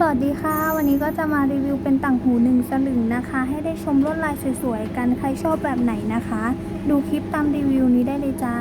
สวัสดีค่ะ วันนี้ก็จะมารีวิวเป็นต่างหูหนึ่งสลึงนะคะ ให้ได้ชมลวดลายสวยๆกันใครชอบแบบไหนนะคะ ดูคลิปตามรีวิวนี้ได้เลยจ้า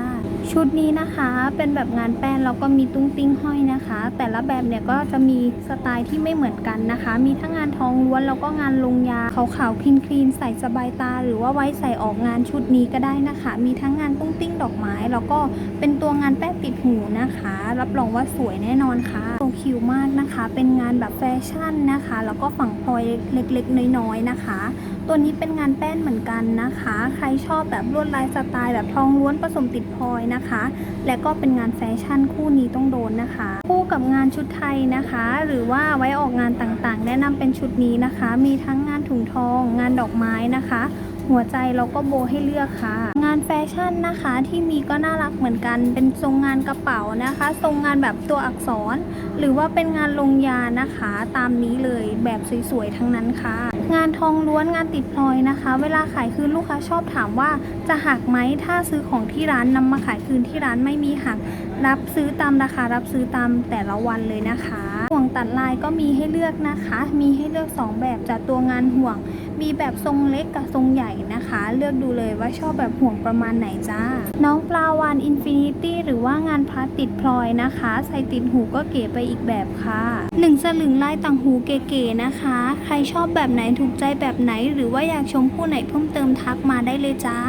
ชุดนี้นะคะเป็นแบบงานแป้นแล้วก็มีตุ้งติ้งห้อยนะคะ แต่ละแบบเนี่ยก็จะมีสไตล์ที่ไม่เหมือนกันนะคะ มีทั้งงานทองล้วนแล้วก็งานลงยาขาวๆคลีนคลีนๆใส่สบายตา หรือว่าไว้ใส่ออกงานชุดนี้ก็ได้นะคะ มีทั้งงานตุ้งติ้งดอกไม้ แล้วก็เป็นตัวงานแป้นติดหูนะคะ รับรองว่าสวยแน่นอนค่ะ คิวมากนะคะ เป็นงานแบบแฟชั่นนะคะ แล้วก็ฝั่งพลอยเล็กๆ น้อยๆนะคะ ตัวนี้เป็นงานแป้นเหมือนกันนะคะ ใครชอบแบบลวดลายสไตล์แบบทองล้วนผสมติดพลอยนะคะ และก็เป็นงานแฟชั่นคู่นี้ต้องโดนนะคะ คู่กับงานชุดไทยนะคะ หรือว่าไว้ออกงานต่างๆ แนะนำเป็นชุดนี้นะคะ มีทั้งงานถุงทอง งานดอกไม้นะคะ หัวใจเราก็โบให้เลือกค่ะานแฟชั่นนะคะที่มีก็น่ารักเหมือนกัน เป็นทรงงานกระเป๋านะคะ ทรงงานแบบตัวอักษร หรือว่าเป็นงานลงยานะคะ ตามนี้เลยแบบสวยๆทั้งนั้นค่ะ งานทองล้วนงานติดพลอยนะคะ เวลาขายคืนลูกค้าชอบถามว่าจะหักไหมถ้าซื้อของที่ร้านนำมาขายคืนที่ร้านไม่มีหัก รับซื้อตามราคารับซื้อตามแต่ละวันเลยนะคะห่วงตัดลายก็มีให้เลือกนะคะ มีให้เลือก 2 แบบจากตัวงานห่วง มีแบบทรงเล็กกับทรงใหญ่นะคะ เลือกดูเลยว่าชอบแบบห่วงประมาณไหนจ้า น้องปลาวานอินฟินิตี้หรือว่างานพลาสติดพลอยนะคะ ใส่ติดหูก็เก๋ไปอีกแบบค่ะหนึ่งสลึงลายต่างหูเก๋ๆนะคะ ใครชอบแบบไหนถูกใจแบบไหน หรือว่าอยากชมคู่ไหนเพิ่มเติมทักมาได้เลยจ้า